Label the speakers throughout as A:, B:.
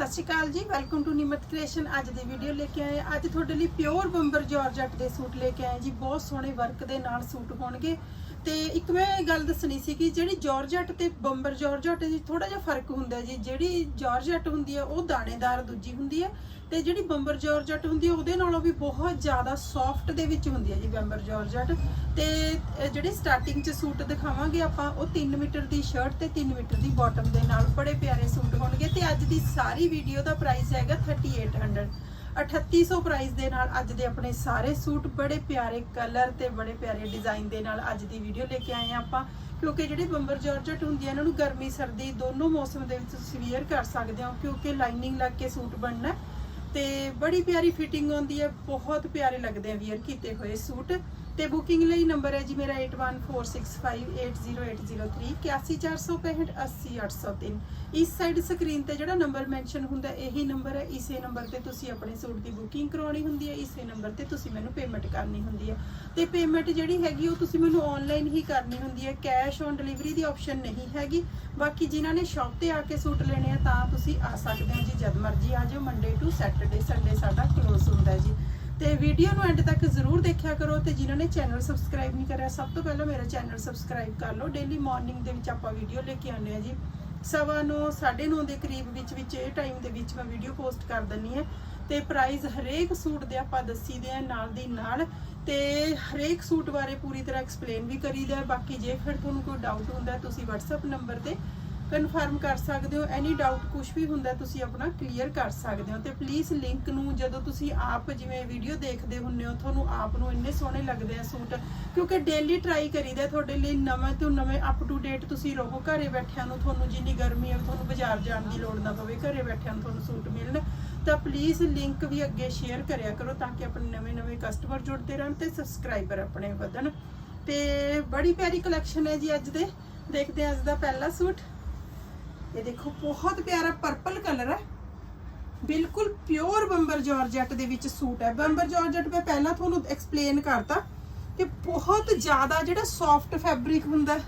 A: Sat Sri Akal ji. Welcome to Nimat creation. ਅੱਜ ਦੀ video ਲੈ ਕੇ ਆਏ ਅੱਜ ਤੁਹਾਡੇ ਲਈ ਪਿਓਰ ਬੰਬਰ ਜਾਰਜਟ ਦੇ ਸੂਟ ਲੈ ਕੇ ਆਏ ਜੀ। ਬਹੁਤ ਸੋਹਣੇ ਵਰਕ ਦੇ ਨਾਲ ਸੂਟ ਹੋਣਗੇ। ਤੇ ਇੱਕ ਮੈਂ ਇਹ ਗੱਲ ਦੱਸਣੀ ਸੀ ਕਿ ਜਿਹੜੀ ਜਾਰਜਟ ਤੇ ਬੰਬਰ ਜਾਰਜਟ ਦੀ ਥੋੜਾ ਜਿਹਾ ਫ਼ਰਕ ਹੁੰਦਾ ਜੀ, ਜਿਹੜੀ ਜਾਰਜਟ ਹੁੰਦੀ ਹੈ, ਉਹ ਦਾਣੇਦਾਰ ਦੂਜੀ ਹੁੰਦੀ ਹੈ ਤੇ ਜਿਹੜੀ ਬੰਬਰ ਜਾਰਜਟ ਹੁੰਦੀ ਹੈ, ਉਹਦੇ ਨਾਲੋਂ ਵੀ ਬਹੁਤ ਜ਼ਿਆਦਾ ਸੌਫਟ ਦੇ ਵਿੱਚ ਹੁੰਦੀ ਹੈ ਜੀ ਬੰਬਰ ਜਾਰਜਟ ਤੇ ਜਿਹੜੇ ਸਟਾਰਟਿੰਗ 'ਚ ਸੂਟ ਦਿਖਾਵਾਂਗੇ ਆਪਾਂ, ਉਹ 3 ਮੀਟਰ ਦੀ ਸ਼ਰਟ ਤੇ 3 ਮੀਟਰ ਦੀ ਬਾਟਮ ਦੇ ਨਾਲ ਬੜੇ ਪਿਆਰੇ ਸੂਟ ਹੋਣਗੇ ਤੇ ਅੱਜ ਦੀ ਸਾਰੀ ਵੀਡੀਓ ਦਾ ਪ੍ਰਾਈਸ ਹੈਗਾ 3800 3800 ਪ੍ਰਾਈਸ ਦੇ ਨਾਲ ਅੱਜ ਦੇ ਆਪਣੇ ਸਾਰੇ ਸੂਟ, ਬੜੇ ਪਿਆਰੇ ਕਲਰ ਤੇ ਬੜੇ ਪਿਆਰੇ ਡਿਜ਼ਾਈਨ ਦੇ ਨਾਲ ਅੱਜ ਦੀ ਵੀਡੀਓ ਲੈ ਕੇ ਆਏ ਆ ਆਪਾਂ। ਕਿਉਂਕਿ ਜਿਹੜੇ ਬੰਬਰ ਜਾਰਜਟ ਹੁੰਦੀ ਹੈ ਇਹਨਾਂ ਨੂੰ ਗਰਮੀ, ਸਰਦੀ ਦੋਨੋਂ ਮੌਸਮ ਦੇ ਵਿੱਚ ਤੁਸੀਂ wear ਕਰ ਸਕਦੇ ਹੋ, ਕਿਉਂਕਿ ਲਾਈਨਿੰਗ ਲੱਗ ਕੇ ਸੂਟ ਬਣਨਾ। ਤੇ ਬੜੀ ਪਿਆਰੀ ਫਿਟਿੰਗ ਆਉਂਦੀ ਹੈ, ਬਹੁਤ ਪਿਆਰੇ ਲੱਗਦੇ ਆ ਵੀਅਰ ਕੀਤੇ ਹੋਏ ਸੂਟ। ਤੇ ਬੁਕਿੰਗ ਲਈ ਨੰਬਰ ਹੈ ਜੀ ਮੇਰਾ 8146580803 8146580803 ਇਸ ਸਾਈਡ ਸਕਰੀਨ ਤੇ ਜਿਹੜਾ ਨੰਬਰ ਮੈਂਸ਼ਨ ਹੁੰਦਾ ਇਹੀ ਨੰਬਰ ਹੈ। ਇਸੇ ਨੰਬਰ ਤੇ ਤੁਸੀਂ ਆਪਣੇ ਸੂਟ ਦੀ ਬੁਕਿੰਗ ਕਰਾਉਣੀ ਹੁੰਦੀ ਹੈ, ਇਸੇ ਨੰਬਰ ਤੇ ਤੁਸੀਂ ਮੈਨੂੰ ਪੇਮੈਂਟ ਕਰਨੀ ਹੁੰਦੀ ਹੈ। ਤੇ ਪੇਮੈਂਟ ਜਿਹੜੀ ਹੈਗੀ ਉਹ ਤੁਸੀਂ ਮੈਨੂੰ ਆਨਲਾਈਨ ਹੀ ਕਰਨੀ ਹੁੰਦੀ ਹੈ। ਕੈਸ਼ ਔਨ ਡਿਲੀਵਰੀ ਦੀ ਆਪਸ਼ਨ ਨਹੀਂ ਹੈਗੀ। ਬਾਕੀ ਜਿਨ੍ਹਾਂ ਨੇ ਸ਼ਾਪ ਤੇ ਆ ਕੇ ਸੂਟ ਲੈਣੇ ਆ, ਤਾਂ ਤੁਸੀਂ ਆ ਸਕਦੇ ਹੋ ਜੀ, ਜਦ ਮਰਜ਼ੀ ਆ ਜਾਓ। ਮੰਡੇ ਟੂ ਸੈਟਰਡੇ ਸੰਡੇ ਸਾਡਾ ਕਲੋਜ਼ ਹੁੰਦਾ ਜੀ। ਤੇ ਵੀਡੀਓ ਨੂੰ ਐਂਡ ਤੱਕ ਜ਼ਰੂਰ ਦੇਖਿਆ ਕਰੋ ਤੇ ਜਿਨ੍ਹਾਂ ਨੇ ਚੈਨਲ ਸਬਸਕ੍ਰਾਈਬ ਨਹੀਂ ਕਰਿਆ ਸਭ ਤੋਂ ਪਹਿਲਾਂ ਮੇਰਾ ਚੈਨਲ ਸਬਸਕ੍ਰਾਈਬ ਕਰ ਲਓ। ਡੇਲੀ ਮਾਰਨਿੰਗ ਦੇ ਵਿੱਚ ਆਪਾਂ ਵੀਡੀਓ ਲੈ ਕੇ ਆਉਂਦੇ ਆ ਜੀ। ਸਵਾ ਨੌ, ਸਾਢੇ 9 ਦੇ ਕਰੀਬ ਵਿੱਚ ਵਿੱਚ ਇਹ ਟਾਈਮ ਦੇ ਵਿੱਚ ਮੈਂ ਵੀਡੀਓ ਪੋਸਟ ਕਰ ਦਿੰਨੀ ਹੈ। ਤੇ ਪ੍ਰਾਈਸ ਹਰੇਕ ਸੂਟ ਦੇ ਆਪਾਂ ਦੱਸੀਦੇ ਆ ਨਾਲ ਦੀ ਨਾਲ। ਤੇ ਹਰੇਕ ਸੂਟ ਬਾਰੇ ਪੂਰੀ ਤਰ੍ਹਾਂ ਐਕਸਪਲੇਨ ਵੀ ਕਰੀਦਾ ਬਾਕੀ ਜੇ ਫਿਰ ਤੁਹਾਨੂੰ ਕੋਈ ਡਾਊਟ ਹੁੰਦਾ ਤੁਸੀਂ WhatsApp ਨੰਬਰ ਤੇ ਕਨਫਰਮ ਕਰ ਸਕਦੇ ਹੋ ਐਨੀ ਡਾਊਟ ਕੁਝ ਵੀ ਹੁੰਦਾ, ਤੁਸੀਂ ਆਪਣਾ ਕਲੀਅਰ ਕਰ ਸਕਦੇ ਹੋ। ਤੇ ਪਲੀਜ਼ ਲਿੰਕ ਨੂੰ ਜਦੋਂ ਤੁਸੀਂ ਆਪ ਜਿਵੇਂ ਵੀਡੀਓ ਦੇਖਦੇ ਹੁੰਨੇ ਹੋ, ਤੁਹਾਨੂੰ ਆਪ ਨੂੰ ਇੰਨੇ ਸੋਹਣੇ ਲੱਗਦੇ ਆ ਸੂਟ। ਕਿਉਂਕਿ ਡੇਲੀ ਟਰਾਈ ਕਰੀਦਾ ਤੁਹਾਡੇ ਲਈ ਨਵੇਂ ਤੋਂ ਨਵੇਂ ਅਪ ਟੂ ਡੇਟ ਤੁਸੀਂ ਰਹੋ, ਘਰੇ ਬੈਠਿਆਂ ਨੂੰ ਤੁਹਾਨੂੰ ਜਿੰਨੀ ਗਰਮੀ ਹੈ ਤੁਹਾਨੂੰ ਬਾਜ਼ਾਰ ਜਾਣ ਦੀ ਲੋੜ ਨਾ ਪਵੇ, ਘਰੇ ਬੈਠਿਆਂ ਨੂੰ ਤੁਹਾਨੂੰ ਸੂਟ ਮਿਲਣ। ਤਾਂ ਪਲੀਜ਼ ਲਿੰਕ ਵੀ ਅੱਗੇ ਸ਼ੇਅਰ ਕਰਿਆ ਕਰੋ ਤਾਂ ਕਿ ਆਪਣੇ ਨਵੇਂ ਨਵੇਂ ਕਸਟਮਰ ਜੁੜਦੇ ਰਹਿਣ ਤੇ ਸਬਸਕ੍ਰਾਈਬਰ ਆਪਣੇ ਵਧਣ। ਤੇ ਬੜੀ ਪਿਆਰੀ ਕਲੈਕਸ਼ਨ ਹੈ ਜੀ ਅੱਜ ਦੇ। ਦੇਖਦੇ ਹਾਂ ਅੱਜ ਦਾ ਪਹਿਲਾ ਸੂਟ। ਇਹ ਦੇਖੋ, ਬਹੁਤ ਪਿਆਰਾ ਪਰਪਲ ਕਲਰ ਹੈ। ਬਿਲਕੁਲ ਪਿਓਰ ਬੰਬਰ ਜਾਰਜਟ ਦੇ ਵਿੱਚ ਸੂਟ ਹੈ। ਬੰਬਰ ਜਾਰਜਟ ਮੈਂ ਪਹਿਲਾਂ ਤੁਹਾਨੂੰ ਐਕਸਪਲੇਨ ਕਰਤਾ ਕਿ ਬਹੁਤ ਜ਼ਿਆਦਾ ਜਿਹੜਾ ਸੌਫਟ ਫੈਬਰਿਕ ਹੁੰਦਾ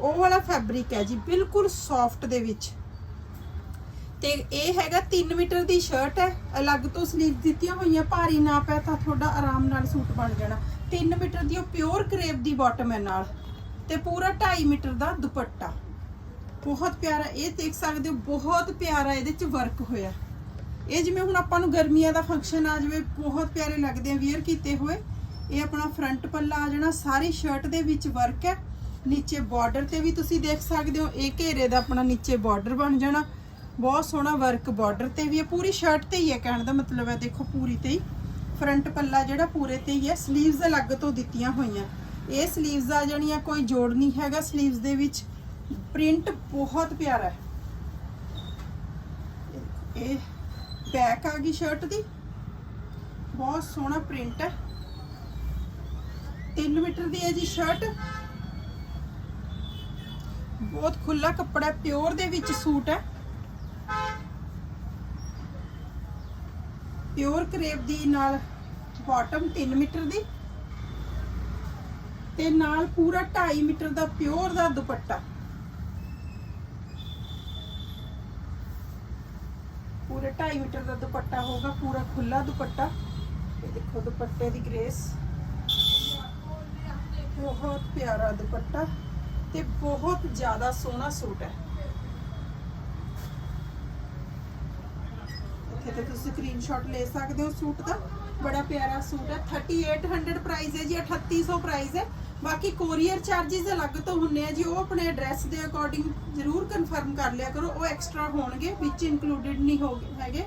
A: ਉਹ ਵਾਲਾ ਫੈਬਰਿਕ ਹੈ ਜੀ, ਬਿਲਕੁਲ ਸੌਫਟ ਦੇ ਵਿੱਚ। ਤੇ ਇਹ ਹੈਗਾ 3 ਮੀਟਰ ਦੀ ਸ਼ਰਟ ਹੈ। ਅਲੱਗ ਤੋਂ ਸਲੀਵ ਦਿੱਤੀਆਂ ਹੋਈਆਂ, ਭਾਰੀ ਨਾ ਪੈ ਤਾਂ ਤੁਹਾਡਾ ਆਰਾਮ ਨਾਲ ਸੂਟ ਬਣ ਜਾਣਾ। 3 ਮੀਟਰ ਦੀ ਉਹ ਪਿਓਰ ਕਰੇਪ ਦੀ ਬਾਟਮ ਹੈ ਨਾਲ। ਤੇ ਪੂਰਾ 2.5 ਮੀਟਰ ਦਾ ਦੁਪੱਟਾ। ਬਹੁਤ ਪਿਆਰਾ, ਇਹ ਦੇਖ ਸਕਦੇ ਹੋ, ਬਹੁਤ ਪਿਆਰਾ ਇਹਦੇ ਚ ਵਰਕ ਹੋਇਆ। ਇਹ ਜਿਵੇਂ ਹੁਣ ਆਪਾਂ ਨੂੰ ਗਰਮੀਆਂ ਦਾ ਫੰਕਸ਼ਨ ਆ ਜਾਵੇ, ਬਹੁਤ ਪਿਆਰੇ ਲੱਗਦੇ ਆ ਵੇਅਰ ਕੀਤੇ ਹੋਏ। ਇਹ ਆਪਣਾ ਫਰੰਟ ਪੱਲਾ ਆ ਜਾਣਾ, ਸਾਰੀ ਸ਼ਰਟ ਦੇ ਵਿੱਚ ਵਰਕ ਹੈ। ਨੀਚੇ ਬਾਰਡਰ ਤੇ ਵੀ ਤੁਸੀਂ ਦੇਖ ਸਕਦੇ ਹੋ, ਇਹ ਘੇਰੇ ਦਾ ਆਪਣਾ ਨੀਚੇ ਬਾਰਡਰ ਬਣ ਜਾਣਾ। ਬਹੁਤ ਸੋਹਣਾ ਵਰਕ ਬਾਰਡਰ ਤੇ ਵੀ ਹੈ, ਪੂਰੀ ਸ਼ਰਟ ਤੇ ਹੀ ਹੈ, ਕਹਿਣ ਦਾ ਮਤਲਬ ਹੈ, ਦੇਖੋ ਪੂਰੀ ਤੇ ਹੀ। ਫਰੰਟ ਪੱਲਾ ਜਿਹੜਾ ਪੂਰੇ ਤੇ ਹੀ ਹੈ ਸਲੀਵਸ ਅਲੱਗ ਤੋਂ ਦਿੱਤੀਆਂ ਹੋਈਆਂ। ਇਹ ਸਲੀਵਸ ਆ ਜਾਣੀਆਂ, ਕੋਈ ਜੋੜ ਨਹੀਂ ਹੈਗਾ ਸਲੀਵਸ ਦੇ ਵਿੱਚ। ਪ੍ਰਿੰਟ ਬਹੁਤ ਪਿਆਰਾ ਹੈ। ਇਹ ਬੈਕ ਆ ਗਈ ਸ਼ਰਟ ਦੀ। ਬਹੁਤ ਸੋਹਣਾ ਪ੍ਰਿੰਟ ਹੈ। 3 ਮੀਟਰ ਦੀ ਹੈ ਜੀ ਸ਼ਰਟ ਬਹੁਤ ਖੁੱਲਾ ਕੱਪੜਾ ਪਿਓਰ ਦੇ ਵਿੱਚ ਸੂਟ ਹੈ। ਪਿਓਰ ਕਰੇਪ ਦੀ ਨਾਲ ਬਾਟਮ 3 ਮੀਟਰ ਦੀ। ਤੇ ਨਾਲ ਪੂਰਾ 2.5 ਮੀਟਰ ਦਾ ਪਿਓਰ ਦਾ ਦੁਪੱਟਾ ਪੂਰੇ 2.5 ਮੀਟਰ ਦਾ ਦੁਪੱਟਾ ਹੋਗਾ ਪੂਰਾ ਖੁੱਲਾ ਦੁਪੱਟਾ। ਇਹ ਦੇਖੋ ਦੁਪੱਟੇ ਦੀ ਗ੍ਰੇਸ। ਬਹੁਤ ਪਿਆਰਾ ਦੁਪੱਟਾ ਤੇ ਬਹੁਤ ਜ਼ਿਆਦਾ ਸੋਹਣਾ ਸੂਟ ਹੈ। ਇੱਥੇ ਤੇ ਤੁਸੀਂ ਸਕਰੀਨਸ਼ਾਟ ਲੈ ਸਕਦੇ ਹੋ ਸੂਟ ਦਾ। ਬੜਾ ਪਿਆਰਾ ਸੂਟ ਹੈ। 3800 ਪ੍ਰਾਈਸ ਹੈ ਜੀ 3800 ਪ੍ਰਾਈਸ ਹੈ। ਬਾਕੀ ਕੋਰੀਅਰ ਚਾਰजेस ਅਲੱਗ ਤੋਂ ਹੁੰਨੇ ਆ ਜੀ, ਉਹ ਆਪਣੇ ਐਡਰੈਸ ਦੇ ਅਕੋਰਡਿੰਗ ਜ਼ਰੂਰ ਕਨਫਰਮ ਕਰ ਲਿਆ ਕਰੋ, ਉਹ ਐਕਸਟਰਾ ਹੋਣਗੇ, ਵਿੱਚ ਇਨਕਲੂਡਡ ਨਹੀਂ ਹੋਗੇ ਹੈਗੇ।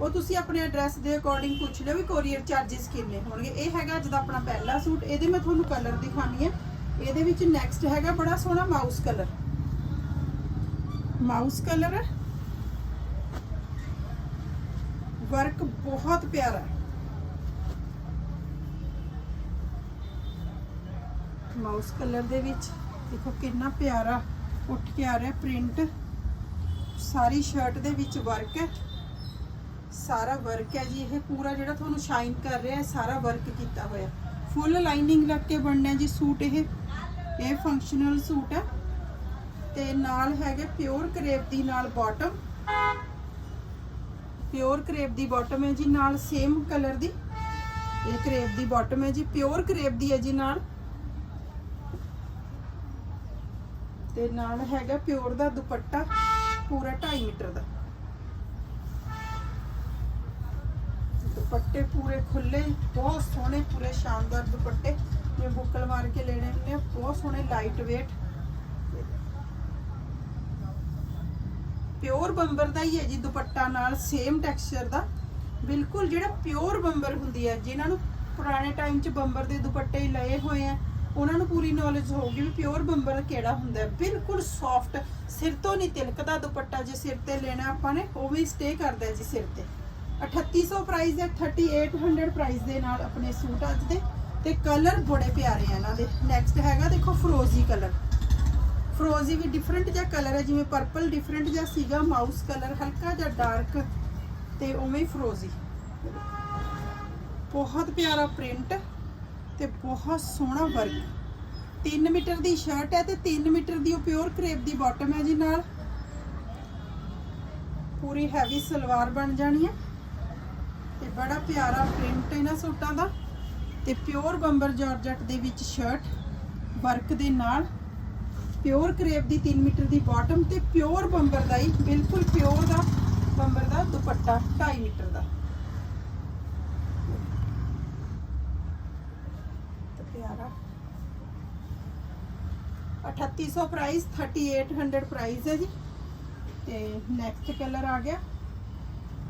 A: ਉਹ ਤੁਸੀਂ ਆਪਣੇ ਐਡਰੈਸ ਦੇ ਅਕੋਰਡਿੰਗ ਪੁੱਛ ਲਿਓ ਵੀ ਕੋਰੀਅਰ ਚਾਰजेस ਕਿੰਨੇ ਹੋਣਗੇ। ਇਹ ਹੈਗਾ ਅੱਜ ਦਾ ਆਪਣਾ ਪਹਿਲਾ ਸੂਟ, ਇਹਦੇ ਮੈਂ ਤੁਹਾਨੂੰ ਕਲਰ ਦਿਖਾਣੀ ਹੈ ਇਹਦੇ ਵਿੱਚ ਨੈਕਸਟ ਹੈਗਾ ਬੜਾ ਸੋਹਣਾ mouse colour mouse colour work ਬਹੁਤ ਪਿਆਰਾ ਹੈ। ਮਾਊਸ ਕਲਰ ਦੇ ਵਿੱਚ। ਦੇਖੋ ਕਿੰਨਾ ਪਿਆਰਾ ਉੱਠ ਕੇ ਆ ਰਿਹਾ ਪ੍ਰਿੰਟ ਸਾਰੀ ਸ਼ਰਟ ਦੇ ਵਿੱਚ ਵਰਕ ਹੈ। ਸਾਰਾ ਵਰਕ ਹੈ ਜੀ ਇਹ। ਪੂਰਾ ਜਿਹੜਾ ਤੁਹਾਨੂੰ ਸ਼ਾਈਨ ਕਰ ਰਿਹਾ ਹੈ ਸਾਰਾ ਵਰਕ ਕੀਤਾ ਹੋਇਆ। ਫੁੱਲ ਲਾਈਨਿੰਗ ਲੱਗ ਕੇ ਬਣਨਾ ਜੀ ਸੂਟ ਇਹ। ਇਹ ਫੰਕਸ਼ਨਲ ਸੂਟ ਹੈ। ਤੇ ਨਾਲ ਹੈਗੇ ਪਿਓਰ ਕਰੇਪ ਦੀ ਨਾਲ ਬਾਟਮ ਪਿਓਰ ਕਰੇਪ ਦੀ ਬਾਟਮ ਹੈ ਜੀ ਨਾਲ ਸੇਮ ਕਲਰ ਦੀ। ਇਹ ਕਰੇਪ ਦੀ ਬਾਟਮ ਹੈ ਜੀ। ਪਿਓਰ ਕਰੇਪ ਦੀ ਹੈ ਜੀ ਨਾਲ। ਤੇ ਨਾਲ ਹੈਗਾ ਪਿਓਰ ਦਾ ਦੁਪੱਟਾ, ਪੂਰਾ 2.5 ਮੀਟਰ ਦਾ। ਦੁਪੱਟੇ ਪੂਰੇ ਖੁੱਲੇ ਬਹੁਤ ਸੋਹਣੇ, ਪੂਰੇ ਸ਼ਾਨਦਾਰ ਦੁਪੱਟੇ। ਜੇ ਬੁੱਕਲ ਮਾਰ ਕੇ ਲੈਣੇ ਨੇ ਬਹੁਤ ਸੋਹਣੇ ਲਾਈਟ weight ਪਿਓਰ ਬੰਬਰ ਦਾ ਹੀ ਹੈ ਜੀ ਦੁਪੱਟਾ ਨਾਲ ਸੇਮ ਟੈਕਸਚਰ ਦਾ। ਬਿਲਕੁਲ ਜਿਹੜਾ ਪਿਓਰ ਬੰਬਰ ਹੁੰਦੀ ਹੈ, ਜਿਨ੍ਹਾਂ ਨੂੰ ਪੁਰਾਣੇ ਟਾਈਮ 'ਚ ਬੰਬਰ ਦੇ ਦੁਪੱਟੇ ਹੀ ਲਏ ਹੋਏ ਆ ਉਹਨਾਂ ਨੂੰ ਪੂਰੀ ਨੌਲੇਜ ਹੋਊਗੀ ਵੀ ਪਿਓਰ ਬੰਬਰ ਕਿਹੜਾ ਹੁੰਦਾ ਹੈ। ਬਿਲਕੁਲ ਸੌਫਟ ਸਿਰ ਤੋਂ ਨਹੀਂ ਤਿਲਕਦਾ ਦੁਪੱਟਾ ਜੇ ਸਿਰ ਤੇ ਲੈਣਾ ਆਪਾਂ ਨੇ, ਉਹ ਵੀ ਸਟੇ ਕਰਦਾ ਜੀ ਸਿਰ ਤੇ। 3800 ਪ੍ਰਾਈਸ ਹੈ 3800 ਪ੍ਰਾਈਸ ਦੇ ਨਾਲ ਆਪਣੇ ਸੂਟ ਅੱਜ ਦੇ। ਤੇ ਕਲਰ ਬੜੇ ਪਿਆਰੇ ਆ ਇਹਨਾਂ ਦੇ। ਨੈਕਸਟ ਹੈਗਾ ਦੇਖੋ ਫਰੋਜ਼ੀ ਕਲਰ ਫਰੋਜ਼ੀ ਵੀ ਡਿਫਰੈਂਟ ਜਿਹਾ ਕਲਰ ਹੈ, ਜਿਵੇਂ ਪਰਪਲ ਡਿਫਰੈਂਟ ਜਿਹਾ ਸੀਗਾ ਮਾਊਸ ਕਲਰ ਹਲਕਾ ਜਿਹਾ ਡਾਰਕ ਤੇ ਉਵੇਂ ਹੀ ਫਰੋਜ਼ੀ ਬਹੁਤ ਪਿਆਰਾ ਪ੍ਰਿੰਟ ਤੇ ਬਹੁਤ ਸੋਹਣਾ ਵਰਕ 3 ਮੀਟਰ ਦੀ ਸ਼ਰਟ ਹੈ ਤੇ 3 ਮੀਟਰ ਦੀ ਉਹ ਪਿਓਰ ਕਰੇਪ ਦੀ ਬਾਟਮ ਹੈ ਜੀ ਨਾਲ। ਪੂਰੀ ਹੈਵੀ ਸਲਵਾਰ ਬਣ ਜਾਣੀ ਹੈ। ਤੇ ਬੜਾ ਪਿਆਰਾ ਪ੍ਰਿੰਟ ਇਹਨਾਂ ਸੂਟਾਂ ਦਾ। ਤੇ ਪਿਓਰ ਬੰਬਰ ਜਾਰਜਟ ਦੇ ਵਿੱਚ ਸ਼ਰਟ ਵਰਕ ਦੇ ਨਾਲ। ਪਿਓਰ ਕਰੇਪ ਦੀ 3 ਮੀਟਰ ਦੀ ਬਾਟਮ ਤੇ ਪਿਓਰ ਬੰਬਰ ਦਾ ਹੀ, ਬਿਲਕੁਲ ਪਿਓਰ ਦਾ ਬੰਬਰ ਦਾ ਦੁਪੱਟਾ 2.5 ਮੀਟਰ ਦਾ ਤੇ ਪਿਆਰਾ 3800 ਪ੍ਰਾਈਸ 3800 ਪ੍ਰਾਈਸ ਹੈ ਜੀ। ਤੇ ਨੈਕਸਟ ਕਲਰ ਆ ਗਿਆ।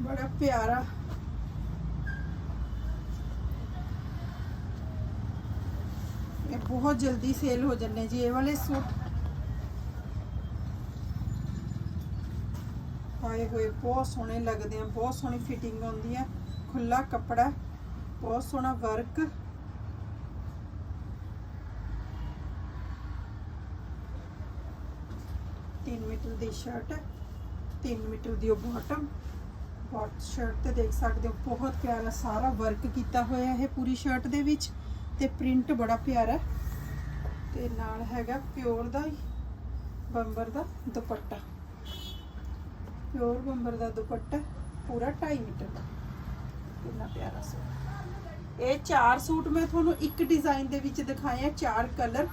A: ਬੜਾ ਪਿਆਰਾ। ਇਹ ਬਹੁਤ ਜਲਦੀ ਸੇਲ ਹੋ ਜੰਨੇ ਜੀ, ਇਹ ਵਾਲੇ ਸੂਟ। ਪਾਏ ਹੋਏ, ਬਹੁਤ ਸੋਹਣੇ ਲੱਗਦੇ ਆ, ਬਹੁਤ ਸੋਹਣੀ ਫਿਟਿੰਗ ਆਉਂਦੀ ਆ। ਖੁੱਲਾ ਕੱਪੜਾ, ਬਹੁਤ ਸੋਹਣਾ ਵਰਕ ਤਿੰਨ ਮੀਟਰ ਦੀ ਸ਼ਰਟ ਹੈ 3 ਮੀਟਰ ਦੀ ਉਹ ਬਾਟਮ ਬਾਟ ਸ਼ਰਟ ਤੇ ਦੇਖ ਸਕਦੇ ਹੋ, ਬਹੁਤ ਪਿਆਰਾ ਸਾਰਾ ਵਰਕ ਕੀਤਾ ਹੋਇਆ ਇਹ ਪੂਰੀ ਸ਼ਰਟ ਦੇ ਵਿੱਚ ਤੇ ਪ੍ਰਿੰਟ ਬੜਾ ਪਿਆਰਾ ਹੈ। ਤੇ ਨਾਲ ਹੈਗਾ ਪਿਓਰ ਦਾ ਬੰਬਰ ਦਾ ਦੁਪੱਟਾ। ਪਿਓਰ ਬੰਬਰ ਦਾ ਦੁਪੱਟਾ ਪੂਰਾ 2.5 ਮੀਟਰ ਦਾ। ਕਿੰਨਾ ਪਿਆਰਾ ਸੂਟ ਇਹ ਚਾਰ ਸੂਟ ਮੈਂ ਤੁਹਾਨੂੰ ਇੱਕ ਡਿਜ਼ਾਈਨ ਦੇ ਵਿੱਚ ਦਿਖਾਏ ਆ, ਚਾਰ ਕਲਰ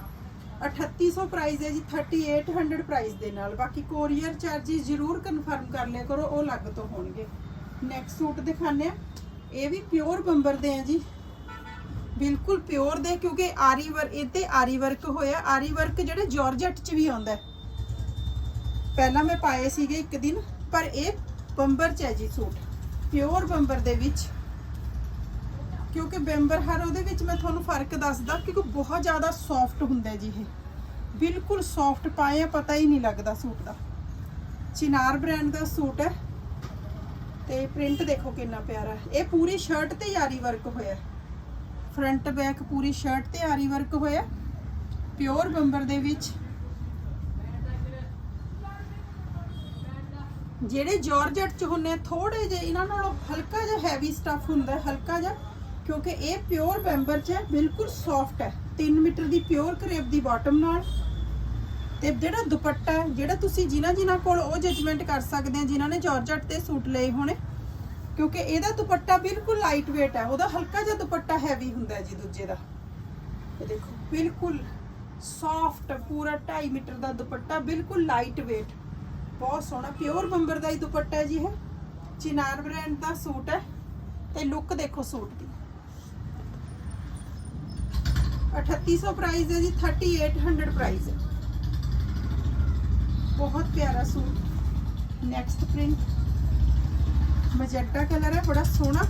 A: 3800 ਪ੍ਰਾਈਸ ਹੈ ਜੀ 3800 ਪ੍ਰਾਈਸ ਦੇ ਨਾਲ। ਬਾਕੀ ਕੋਰੀਅਰ ਚਾਰजेस ਜ਼ਰੂਰ ਕਨਫਰਮ ਕਰ ਲਿਆ ਕਰੋ, ਉਹ ਅਲੱਗ ਤੋਂ ਹੋਣਗੇ। ਨੈਕਸਟ ਸੂਟ ਦਿਖਾਣੇ ਆ ਇਹ ਵੀ ਪਿਓਰ ਬੰਬਰ ਦੇ ਆ ਜੀ। ਬਿਲਕੁਲ ਪਿਓਰ ਦੇ, ਕਿਉਂਕਿ ਆਰੀ ਵਰ, ਇਹ ਤੇ ਆਰੀ ਵਰਕ ਹੋਇਆ। ਆਰੀ ਵਰਕ ਜਿਹੜੇ ਜਾਰਜਟ ਚ ਵੀ ਆਉਂਦਾ ਪਹਿਲਾਂ ਮੈਂ ਪਾਏ ਸੀਗੇ ਇੱਕ ਦਿਨ, ਪਰ ਇਹ ਬੰਬਰ ਚ ਹੈ ਜੀ ਸੂਟ। ਪਿਓਰ ਬੰਬਰ ਦੇ ਵਿੱਚ ਕਿਉਂਕਿ ਬੈਂਬਰ ਹਰ ਉਹਦੇ ਵਿੱਚ ਮੈਂ ਤੁਹਾਨੂੰ ਫ਼ਰਕ ਦੱਸਦਾ ਕਿਉਂਕਿ ਬਹੁਤ ਜ਼ਿਆਦਾ ਸੌਫਟ ਹੁੰਦਾ ਜੀ ਇਹ। ਬਿਲਕੁਲ ਸੌਫਟ ਪਾਇਆ ਪਤਾ ਹੀ ਨਹੀਂ ਲੱਗਦਾ ਸੂਟ ਦਾ। ਚਿਨਾਰ ਬ੍ਰਾਂਡ ਦਾ ਸੂਟ ਹੈ। ਤੇ ਪ੍ਰਿੰਟ ਦੇਖੋ ਕਿੰਨਾ ਪਿਆਰਾ ਇਹ ਪੂਰੀ ਸ਼ਰਟ ਤੇ ਯਾਰੀ ਵਰਕ ਹੋਇਆ ਫਰੰਟ ਬੈਕ ਪੂਰੀ ਸ਼ਰਟ ਤੇ ਆਰੀ ਵਰਕ ਹੋਇਆ ਪਿਓਰ ਬੰਬਰ ਦੇ ਵਿੱਚ। ਜਿਹੜੇ ਜਾਰਜਟ ਚ ਹੁੰਨੇ ਆ, ਥੋੜੇ ਜਿਹੇ ਇਹਨਾਂ ਨਾਲੋਂ ਹਲਕਾ ਜਿਹਾ ਹੈਵੀ ਸਟਫ ਹੁੰਦਾ ਹਲਕਾ ਜਿਹਾ। ਕਿਉਂਕਿ ਇਹ ਪਿਓਰ ਬੈਂਬਰ ਚ ਹੈ, ਬਿਲਕੁਲ ਸੌਫਟ ਹੈ। 3 ਮੀਟਰ ਦੀ ਪਿਓਰ ਕਰੇਪ ਦੀ ਬਾਟਮ ਨਾਲ। ਤੇ ਜਿਹੜਾ ਦੁਪੱਟਾ ਜਿਹੜਾ ਤੁਸੀਂ ਜਿਨ੍ਹਾਂ ਜਿਨ੍ਹਾਂ ਕੋਲ ਉਹ ਜਜਮੈਂਟ ਕਰ ਸਕਦੇ ਆ ਜਿਨ੍ਹਾਂ ਨੇ ਜਾਰਜਟ ਤੇ ਸੂਟ ਲਏ ਹੋਣੇ, ਕਿਉਂਕਿ ਇਹਦਾ ਦੁਪੱਟਾ ਬਿਲਕੁਲ ਲਾਈਟ weight ਹੈ। ਉਹਦਾ ਹਲਕਾ ਜਿਹਾ ਦੁਪੱਟਾ ਹੈਵੀ ਹੁੰਦਾ ਜੀ, ਦੂਜੇ ਦਾ। ਇਹ ਦੇਖੋ, ਬਿਲਕੁਲ ਸੌਫਟ ਪੂਰਾ 2.5 ਮੀਟਰ ਦਾ ਦੁਪੱਟਾ, ਬਿਲਕੁਲ ਲਾਈਟ weight ਬਹੁਤ ਸੋਹਣਾ, ਪਿਓਰ ਬੰਬਰ ਦਾ ਹੀ ਦੁਪੱਟਾ ਜੀ ਇਹ। ਚਿਨਾਰ ਬ੍ਰਾਂਡ ਦਾ ਸੂਟ ਹੈ। ਤੇ ਲੁੱਕ ਦੇਖੋ ਸੂਟ ਦੀ। 3800 ਪ੍ਰਾਈਸ ਹੈ ਜੀ 3800 ਪ੍ਰਾਈਸ ਹੈ। ਬਹੁਤ ਪਿਆਰਾ suit. Next print magenta colour ਹੈ, ਬੜਾ ਸੋਹਣਾ।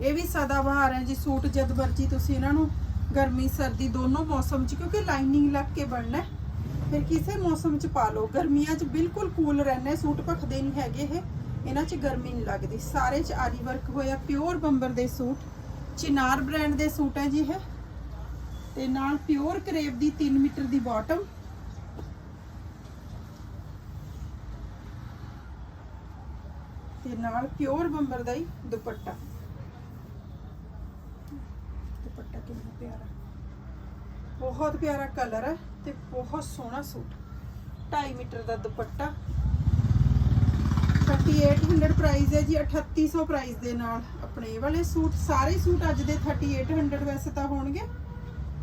A: ਇਹ ਵੀ ਸਦਾ ਹੈ ਜੀ ਸੂਟ, ਜਦ ਮਰਜ਼ੀ ਤੁਸੀਂ ਇਹਨਾਂ ਨੂੰ ਗਰਮੀ, ਸਰਦੀ ਦੋਨੋਂ ਮੌਸਮ 'ਚ, ਕਿਉਂਕਿ ਲਾਈਨਿੰਗ ਲੱਗ ਕੇ ਬਣਨਾ ਫਿਰ ਕਿਸੇ ਮੌਸਮ 'ਚ ਪਾ ਲਓ। ਗਰਮੀਆਂ 'ਚ ਬਿਲਕੁਲ ਕੂਲ ਰਹਿਣਾ ਸੂਟ ਭਖਦੇ ਨਹੀਂ ਹੈਗੇ ਇਹ। ਇਹਨਾਂ 'ਚ ਗਰਮੀ ਨਹੀਂ ਲੱਗਦੀ। ਸਾਰੇ 'ਚ ਆਰੀ ਵਰਕ ਹੋਇਆ ਪਿਓਰ ਬੰਬਰ ਦੇ ਸੂਟ। ਚਿਨਾਰ ਬ੍ਰਾਂਡ ਦੇ ਸੂਟ ਹੈ ਜੀ ਇਹ। ਤੇ ਨਾਲ ਪਿਓਰ ਕਰੇਪ ਦੀ 3 ਮੀਟਰ ਦੀ ਬਾਟਮ ਤੇ ਨਾਲ ਪਿਓਰ ਬੰਬਰ ਦਾ ਹੀ ਦੁਪੱਟਾ। ਦੁਪੱਟਾ ਕਿੰਨਾ ਪਿਆਰਾ। ਬਹੁਤ ਪਿਆਰਾ ਕਲਰ ਹੈ ਤੇ ਬਹੁਤ ਸੋਹਣਾ ਸੂਟ। 2.5 ਮੀਟਰ ਦਾ ਦੁਪੱਟਾ। 3800 ਪ੍ਰਾਈਸ ਹੈ ਜੀ 3800 ਪ੍ਰਾਈਸ ਦੇ ਨਾਲ ਆਪਣੇ ਇਹ ਵਾਲੇ ਸੂਟ। ਸਾਰੇ ਸੂਟ ਅੱਜ ਦੇ 3800 ਵੈਸੇ ਤਾਂ ਹੋਣਗੇ।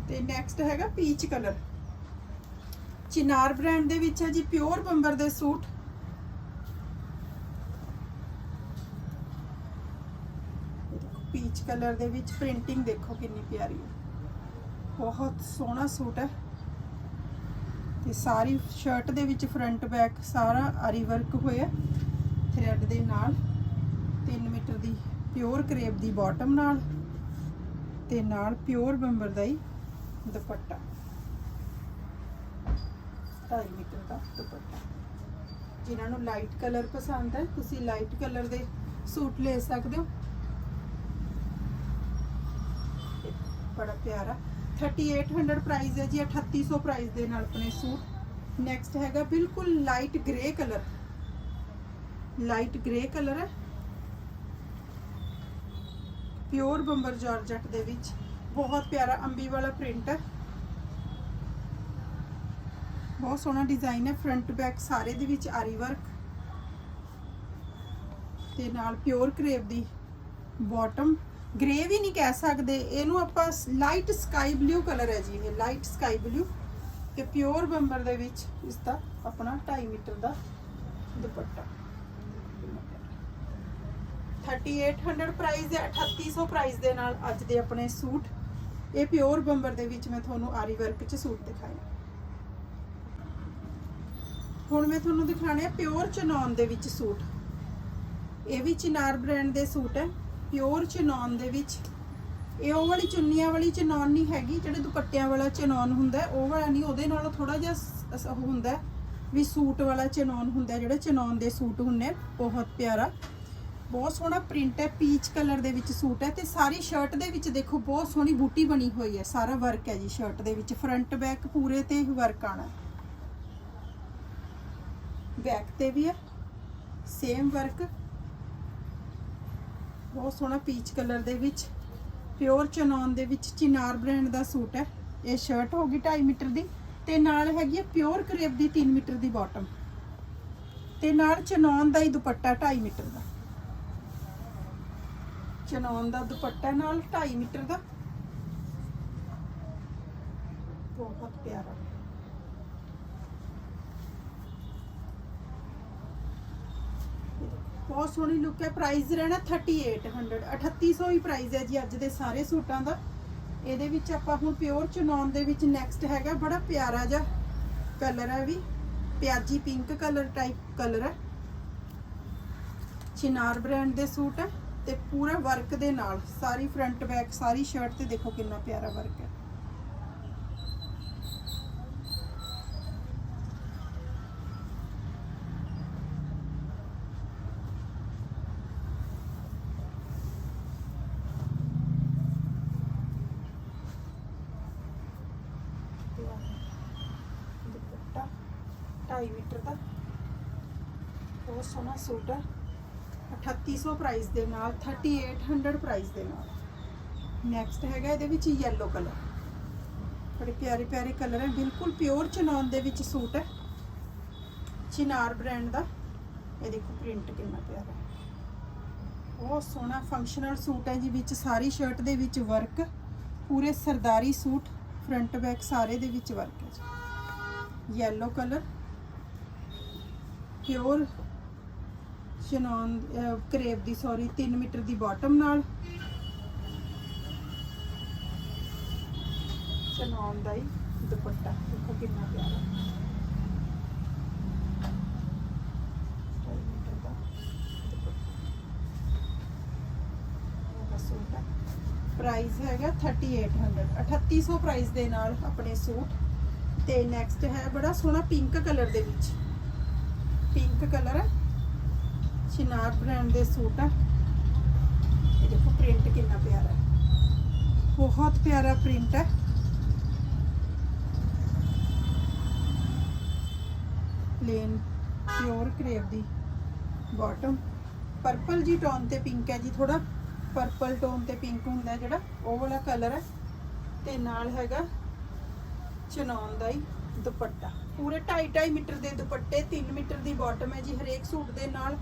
A: ਤੇ ਨੈਕਸਟ ਹੈਗਾ ਪੀਚ ਕਲਰ ਚਿਨਾਰ ਬ੍ਰਾਂਡ ਦੇ ਵਿੱਚ ਹੈ ਜੀ ਪਿਓਰ ਬੰਬਰ ਦੇ ਸੂਟ। ਪੀਚ ਕਲਰ ਦੇ ਵਿੱਚ ਪ੍ਰਿੰਟਿੰਗ ਦੇਖੋ ਕਿੰਨੀ ਪਿਆਰੀ ਹੈ। ਬਹੁਤ ਸੋਹਣਾ ਸੂਟ ਹੈ। ਤੇ ਸਾਰੀ ਸ਼ਰਟ ਦੇ ਵਿੱਚ ਫਰੰਟ ਬੈਕ ਸਾਰਾ ਆਰੀ ਵਰਕ ਹੋਇਆ। ਥ੍ਰੈਡ ਦੇ ਨਾਲ 3 ਮੀਟਰ ਦੀ ਪਿਓਰ ਕਰੇਪ ਦੀ ਬਾਟਮ ਨਾਲ ਤੇ ਨਾਲ ਪਿਓਰ ਬੰਬਰ ਦਾ ਹੀ ਦੁਪੱਟਾ। 2.5 ਮੀਟਰ ਦਾ ਦੁਪੱਟਾ। ਜਿਨ੍ਹਾਂ ਨੂੰ ਲਾਈਟ ਕਲਰ ਪਸੰਦ ਹੈ, ਤੁਸੀਂ ਲਾਈਟ ਕਲਰ ਦੇ ਸੂਟ ਲੈ ਸਕਦੇ ਹੋ। ਬੜਾ ਪਿਆਰਾ। 3800 ਪ੍ਰਾਈਸ ਹੈ ਜੀ 3800 ਪ੍ਰਾਈਸ ਦੇ ਨਾਲ ਆਪਣੇ ਸੂਟ। ਨੈਕਸਟ ਹੈਗਾ ਬਿਲਕੁਲ light grey colour light grey colour ਹੈ। ਪਿਓਰ ਬੰਬਰ ਜਾਰਜਟ ਦੇ ਵਿੱਚ। ਬਹੁਤ ਪਿਆਰਾ ਅੰਬੀ ਵਾਲਾ ਪ੍ਰਿੰਟ ਹੈ। ਬਹੁਤ ਸੋਹਣਾ ਡਿਜ਼ਾਈਨ ਹੈ। ਫਰੰਟ ਬੈਕ ਸਾਰੇ ਦੇ ਵਿੱਚ ਆਰੀ ਵਰਕ। ਤੇ ਨਾਲ ਪਿਓਰ ਕਰੇਪ ਦੀ ਬਾਟਮ। ਗ੍ਰੇ ਵੀ ਨਹੀਂ ਕਹਿ ਸਕਦੇ। ਇਹਨੂੰ ਆਪਾਂ ਲਾਈਟ ਸਕਾਈ ਬਲੂ ਕਲਰ ਹੈ ਜੀ ਇਹ, ਲਾਈਟ ਸਕਾਈ ਬਲੂ। ਤੇ ਪਿਓਰ ਬੰਬਰ ਦੇ ਵਿੱਚ ਇਸ ਦਾ ਆਪਣਾ 2.5 ਮੀਟਰ ਦਾ ਦੁਪੱਟਾ। 3800 ਪ੍ਰਾਈਸ ਹੈ 3800 ਪ੍ਰਾਈਸ ਦੇ ਨਾਲ ਅੱਜ ਦੇ ਆਪਣੇ ਸੂਟ। ਇਹ ਪਿਓਰ ਬੰਬਰ ਦੇ ਵਿੱਚ ਮੈਂ ਤੁਹਾਨੂੰ ਆਰੀ ਵਰਕ ਚ ਸੂਟ ਦਿਖਾਇਆ ਹੁਣ ਮੈਂ ਤੁਹਾਨੂੰ ਦਿਖਾਣੇ ਆ ਪਿਓਰ ਚਨੌਨ ਦੇ ਵਿੱਚ ਸੂਟ। ਇਹ ਵੀ ਚਿਨਾਰ ਬ੍ਰਾਂਡ ਦੇ ਸੂਟ ਹੈ ਪਿਓਰ ਚਨੌਨ ਦੇ ਵਿੱਚ। ਇਹ ਉਹ ਵਾਲੀ ਚੁੰਨੀਆਂ ਵਾਲੀ ਚਨੌਨ ਨਹੀਂ ਹੈਗੀ ਜਿਹੜੇ ਦੁਪੱਟਿਆਂ ਵਾਲਾ ਚਨੌਨ ਹੁੰਦਾ ਉਹ ਵਾਲਾ ਨਹੀਂ ਉਹਦੇ ਨਾਲੋਂ ਥੋੜਾ ਜਿਹਾ ਹੁੰਦਾ ਵੀ ਸੂਟ ਵਾਲਾ ਚਨੌਨ ਹੁੰਦਾ ਹੈ, ਜਿਹੜੇ ਚਨੌਨ ਦੇ ਸੂਟ ਹੁੰਨੇ ਬਹੁਤ ਪਿਆਰਾ। ਬਹੁਤ ਸੋਹਣਾ ਪ੍ਰਿੰਟ ਹੈ, ਪੀਚ ਕਲਰ ਦੇ ਵਿੱਚ ਸੂਟ ਹੈ ਤੇ ਸਾਰੀ ਸ਼ਰਟ ਦੇ ਵਿੱਚ ਦੇਖੋ ਬਹੁਤ ਸੋਹਣੀ ਬੂਟੀ ਬਣੀ ਹੋਈ ਹੈ, ਸਾਰਾ ਵਰਕ ਹੈ ਜੀ ਸ਼ਰਟ ਦੇ ਵਿੱਚ ਫਰੰਟ ਬੈਕ ਪੂਰੇ ਤੇ ਵਰਕ ਆਣਾ। ਬੈਕ ਤੇ ਵੀ ਹੈ ਸੇਮ ਵਰਕ ਬਹੁਤ ਸੋਹਣਾ ਪੀਚ ਕਲਰ ਦੇ ਵਿੱਚ ਪਿਓਰ ਚਨੌਨ ਦੇ ਵਿੱਚ ਚਿਨਾਰ ਬ੍ਰਾਂਡ ਦਾ ਸੂਟ ਹੈ, ਇਹ ਸ਼ਰਟ ਹੋਗੀ 2.5 ਮੀਟਰ ਦੀ ਤੇ ਨਾਲ ਹੈਗੀ ਹੈ ਪਿਓਰ ਕਰੇਪ ਦੀ 3 ਮੀਟਰ ਦੀ ਬਾਟਮ ਤੇ ਨਾਲ ਚਨੌਨ ਦਾ ਹੀ ਦੁਪੱਟਾ 2.5 ਮੀਟਰ ਦਾ। ਚਨੌਨ ਦਾ ਦੁਪੱਟਾ ਨਾਲ 2.5 ਮੀਟਰ ਦਾ। ਬਹੁਤ ਪਿਆਰਾ। ਬਹੁਤ ਸੋਹਣੀ ਲੁੱਕ ਹੈ। ਪ੍ਰਾਈਸ ਰਹਿਣਾ 3800 3800 ਹੀ ਪ੍ਰਾਈਸ ਹੈ ਜੀ ਅੱਜ ਦੇ ਸਾਰੇ ਸੂਟਾਂ ਦਾ। ਇਹਦੇ ਵਿੱਚ ਆਪਾਂ ਹੁਣ ਪਿਓਰ ਚਨੌਨ ਦੇ ਵਿੱਚ ਨੈਕਸਟ ਹੈਗਾ। ਬੜਾ ਪਿਆਰਾ ਜਿਹਾ ਕਲਰ ਹੈ ਵੀ। ਪਿਆਜੀ ਪਿੰਕ ਕਲਰ ਟਾਈਪ ਕਲਰ ਹੈ। ਚਿਨਾਰ ਬ੍ਰਾਂਡ ਦੇ ਸੂਟ ਹੈ। ਤੇ ਪੂਰਾ ਵਰਕ ਦੇ ਨਾਲ ਸਾਰੀ ਫਰੰਟ ਬੈਕ ਸਾਰੀ ਸ਼ਰਟ ਤੇ ਦੇਖੋ ਕਿੰਨਾ ਪਿਆਰਾ ਵਰਕ ਹੈ। ਢਾਈ ਮੀਟਰ ਦਾ। ਬਹੁਤ ਸੋਹਣਾ ਸੂਟ ਹੈ। 3800 ਪ੍ਰਾਈਸ ਦੇ ਨਾਲ 3800 ਪ੍ਰਾਈਸ ਦੇ ਨਾਲ। ਨੈਕਸਟ ਹੈਗਾ ਇਹਦੇ ਵਿੱਚ ਯੈਲੋ ਕਲਰ ਬੜੇ ਪਿਆਰੇ ਪਿਆਰੇ ਕਲਰ ਹੈ, ਬਿਲਕੁਲ ਪਿਓਰ ਚਨੌਨ ਦੇ ਵਿੱਚ ਸੂਟ ਹੈ। ਚਿਨਾਰ ਬ੍ਰਾਂਡ ਦਾ। ਇਹ ਦੇਖੋ ਪ੍ਰਿੰਟ ਕਿੰਨਾ ਪਿਆਰਾ ਹੈ। ਬਹੁਤ ਸੋਹਣਾ ਫੰਕਸ਼ਨਲ ਸੂਟ ਹੈ ਜੀ, ਵਿੱਚ ਸਾਰੀ ਸ਼ਰਟ ਦੇ ਵਿੱਚ ਵਰਕ ਪੂਰੇ ਸਰਦਾਰੀ ਸੂਟ ਫਰੰਟ ਬੈਕ ਸਾਰੇ ਦੇ ਵਿੱਚ ਵਰਕ ਹੈ ਜੀ। Yellow colour pure chinon crepe ਦੀ ਸੌਰੀ 3 ਮੀਟਰ ਦੀ ਬਾਟਮ ਨਾਲ। ਚਨੌਨ ਦਾ ਹੀ ਦੁਪੱਟਾ। ਦੇਖੋ ਕਿੰਨਾ ਪਿਆਰਾ। ਪ੍ਰਾਈਸ ਹੈਗਾ 3800 3800 ਪ੍ਰਾਈਸ ਦੇ ਨਾਲ ਆਪਣੇ ਸੂਟ। ਤੇ ਨੈਕਸਟ ਹੈ ਬੜਾ ਸੋਹਣਾ ਪਿੰਕ ਕਲਰ ਦੇ ਵਿੱਚ। ਪਿੰਕ ਕਲਰ ਹੈ। ਚਿਨਾਰ ਬ੍ਰਾਂਡ ਦੇ ਸੂਟ ਆ। ਇਹ ਦੇਖੋ ਪ੍ਰਿੰਟ ਕਿੰਨਾ ਪਿਆਰਾ ਹੈ। ਬਹੁਤ ਪਿਆਰਾ ਪ੍ਰਿੰਟ ਹੈ। ਪਲੇਨ ਪਿਓਰ ਕਰੇਪ ਦੀ ਬਾਟਮ ਪਰਪਲ ਜੀ ਟੋਨ ਤੇ ਪਿੰਕ ਹੈ ਜੀ ਥੋੜਾ ਪਰਪਲ ਟੋਨ ਤੇ ਪਿੰਕ ਹੁੰਦਾ ਜਿਹੜਾ ਉਹ ਵਾਲਾ ਕਲਰ ਹੈ। ਤੇ ਨਾਲ ਹੈਗਾ ਚਨੌਨ ਦਾ ਹੀ ਦੁਪੱਟਾ। ਪੂਰੇ 2.5 2.5 ਮੀਟਰ ਦੇ ਦੁਪੱਟੇ 3 ਮੀਟਰ ਦੀ ਬਾਟਮ ਹੈ ਜੀ ਹਰੇਕ ਸੂਟ ਦੇ ਨਾਲ।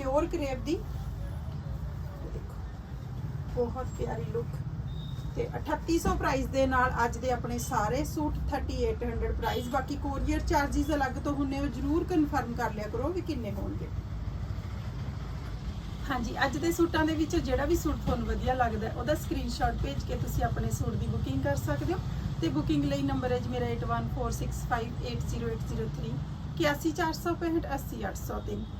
A: ਪਿਓਰ ਕਰੇਪ ਦੀ। ਬਹੁਤ ਪਿਆਰੀ ਲੁੱਕ ਤੇ 3800 ਪ੍ਰਾਈਸ ਦੇ ਨਾਲ ਅੱਜ ਦੇ ਆਪਣੇ ਸਾਰੇ ਸੂਟ 3800 ਪ੍ਰਾਈਸ ਬਾਕੀ ਕੋਰੀਅਰ ਚਾਰजेस ਅਲੱਗ ਤੋਂ ਹੁੰਨੇ ਉਹ ਜਰੂਰ ਕਨਫਰਮ ਕਰ ਲਿਆ ਕਰੋ ਵੀ ਕਿੰਨੇ ਹੋਣਗੇ। ਹਾਂਜੀ ਅੱਜ ਦੇ ਸੂਟਾਂ ਦੇ ਵਿੱਚ ਜਿਹੜਾ ਵੀ ਸੂਟ ਤੁਹਾਨੂੰ ਵਧੀਆ ਲੱਗਦਾ ਹੈ, ਉਹਦਾ ਸਕਰੀਨਸ਼ਾਟ ਭੇਜ ਕੇ ਤੁਸੀਂ ਆਪਣੇ ਸੂਟ ਦੀ ਬੁਕਿੰਗ ਕਰ ਸਕਦੇ ਹੋ। ਤੇ ਬੁਕਿੰਗ ਲਈ ਨੰਬਰ ਹੈ ਜੀ ਮੇਰਾ 8146580803 81465 80803